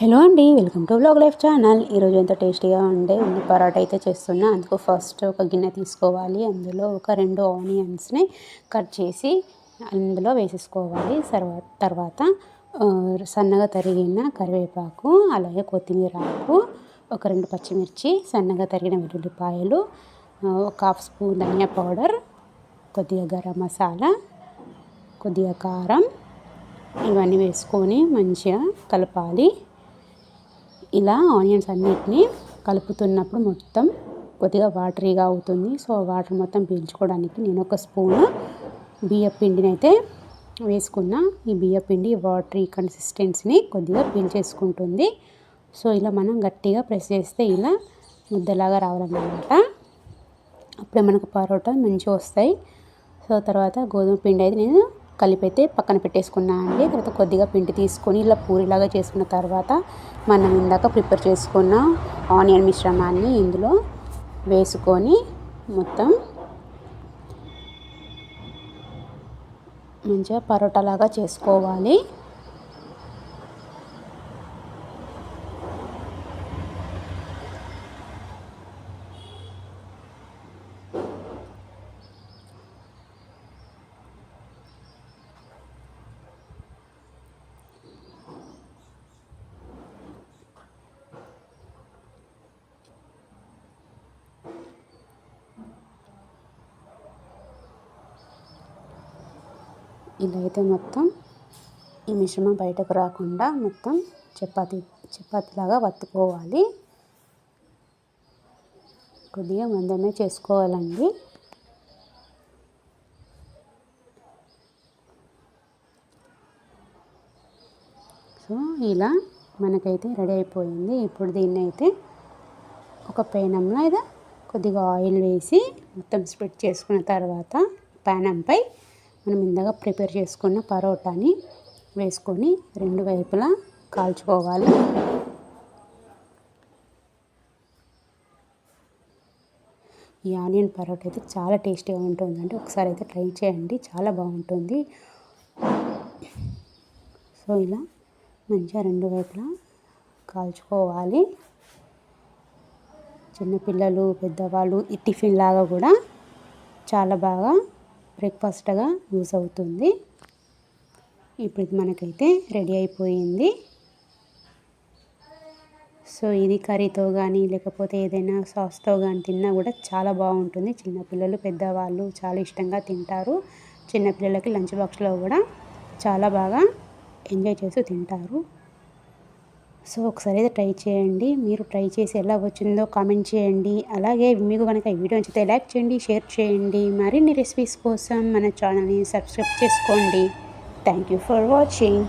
Hello అండి welcome to blog life channel. ఈరోజు ఎంత టేస్టీగా ఉండే ఉల్లి పరాటా అయితే చేస్తున్నా. అందుకు ఫస్ట్ ఒక గిన్నె తీసుకోవాలి. అందులో ఒక రెండు ఆనియన్స్ని కట్ చేసి అందులో వేసేసుకోవాలి. తర్వాత తర్వాత సన్నగా తరిగిన కరివేపాకు అలాగే కొత్తిమీర ఆకు ఒక రెండు పచ్చిమిర్చి సన్నగా తరిగిన వెల్లుల్లిపాయలు ఒక హాఫ్ స్పూన్ ధనియా పౌడర్ కొద్దిగా గరం మసాలా కొద్దిగా కారం ఇవన్నీ వేసుకొని మంచిగా కలపాలి. ఇలా ఆనియన్స్ అన్నిటిని కలుపుతున్నప్పుడు మొత్తం కొద్దిగా వాటరీగా అవుతుంది. సో వాటర్ మొత్తం పీల్చుకోవడానికి నేను ఒక స్పూన్ బియ్య పిండిని అయితే వేసుకున్న. ఈ బియ్య పిండి వాటరీ కన్సిస్టెన్సీని కొద్దిగా పీల్చేసుకుంటుంది. సో ఇలా మనం గట్టిగా ప్రెస్ చేస్తే ఇలా ముద్దలాగా రావాలన్నమాట. అప్పుడే మనకు పరోటా మంచిగా వస్తాయి. సో తర్వాత గోధుమ పిండి అయితే నేను కలిపైతే పక్కన పెట్టేసుకున్నా అండి. తర్వాత కొద్దిగా పిండి తీసుకొని ఇలా పూరిలాగా చేసుకున్న తర్వాత మనం ఇందాక ప్రిపేర్ చేసుకున్న ఆనియన్ మిశ్రమాన్ని ఇందులో వేసుకొని మొత్తం మంచిగా పరోటాలాగా చేసుకోవాలి. ఇలా అయితే మొత్తం ఈ మిశ్రమం బయటకు రాకుండా మొత్తం చపాతీ చపాతీలాగా వత్తుకోవాలి. కొద్దిగా మందమే చేసుకోవాలండి. సో ఇలా మనకైతే రెడీ అయిపోయింది. ఇప్పుడు దీన్ని అయితే ఒక పేనంలో అయితే కొద్దిగా ఆయిల్ వేసి మొత్తం స్ప్రెడ్ చేసుకున్న తర్వాత పేనంపై మనం ఇందాక ప్రిపేర్ చేసుకున్న పరోటాని వేసుకొని రెండు వైపులా కాల్చుకోవాలి. ఈ ఆనియన్ పరోటా అయితే చాలా టేస్టీగా ఉంటుందండి ఒకసారి అయితే ట్రై చేయండి. చాలా బాగుంటుంది. సో ఇలా మంచిగా రెండు వైపులా కాల్చుకోవాలి. చిన్నపిల్లలు పెద్దవాళ్ళు ఈ టిఫిన్ లాగా కూడా చాలా బాగా బ్రేక్ఫాస్ట్గా యూస్ అవుతుంది. ఇప్పుడు ఇది మనకైతే రెడీ అయిపోయింది. సో ఇది కర్రీతో కానీ లేకపోతే ఏదైనా సాస్తో కానీ తిన్నా కూడా చాలా బాగుంటుంది. చిన్నపిల్లలు పెద్దవాళ్ళు చాలా ఇష్టంగా తింటారు. చిన్నపిల్లలకి లంచ్ బాక్స్లో కూడా చాలా బాగా ఎంజాయ్ చేస్తూ తింటారు. సో ఒకసారి అయితే ట్రై చేయండి. మీరు ట్రై చేసి ఎలా వచ్చిందో కామెంట్ చేయండి. అలాగే మీకు కనుక ఈ వీడియో నచ్చితే లైక్ చేయండి షేర్ చేయండి. మరిన్ని రెసిపీస్ కోసం మన ఛానల్ని సబ్స్క్రైబ్ చేసుకోండి. Thank you for watching.